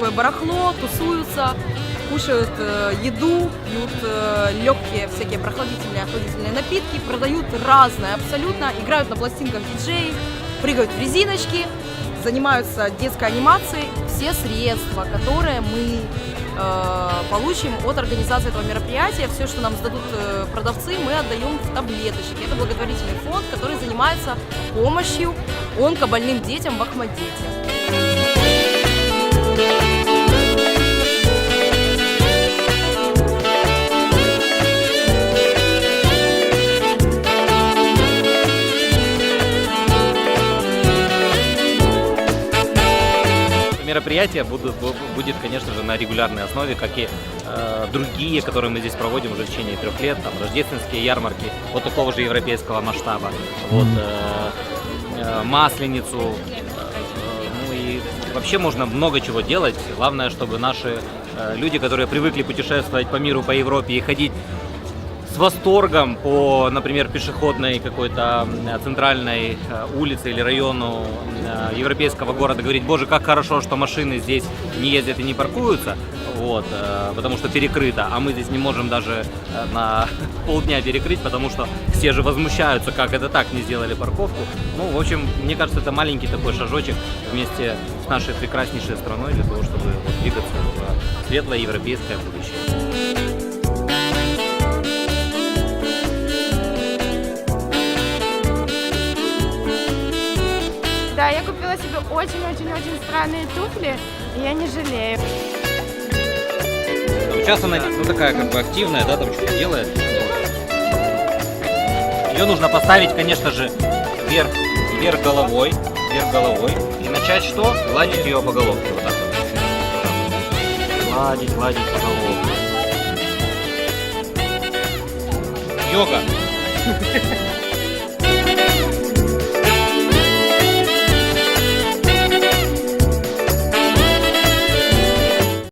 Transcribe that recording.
свое барахло, тусуются, кушают э, еду, пьют э, легкие всякие прохладительные, охладительные напитки, продают разное абсолютно, играют на пластинках диджей, прыгают в резиночки, занимаются детской анимацией. Все средства, которые мы э, получим от организации этого мероприятия, все, что нам сдадут э, продавцы, мы отдаем в таблеточки. Это благотворительный фонд, который занимается помощью онкобольным детям в Ахмадете. Мероприятие будут- бу- будет, конечно же, на регулярной основе, как и э, другие, которые мы здесь проводим уже в течение трех лет, там рождественские ярмарки вот такого же европейского масштаба, вот э, э, масленицу, э, ну и вообще можно много чего делать. Главное, чтобы наши э, люди, которые привыкли путешествовать по миру, по Европе и ходить с восторгом по, например, пешеходной какой-то центральной э, улице или району э, европейского города говорить, боже, как хорошо, что машины здесь не ездят и не паркуются, вот, э, потому что перекрыто, а мы здесь не можем даже на полдня перекрыть, потому что все же возмущаются, как это так, не сделали парковку. Ну, в общем, мне кажется, это маленький такой шажочек вместе с нашей прекраснейшей страной для того, чтобы двигаться в светлое европейское будущее. Я купила себе очень-очень-очень странные туфли, и я не жалею. Сейчас она ну, такая как бы активная, да, там что-то делает. Ее нужно поставить, конечно же, вверх, вверх головой, вверх головой. И начать что? Гладить ее по головке. Вот так вот. Гладить, гладить по головке. Йога.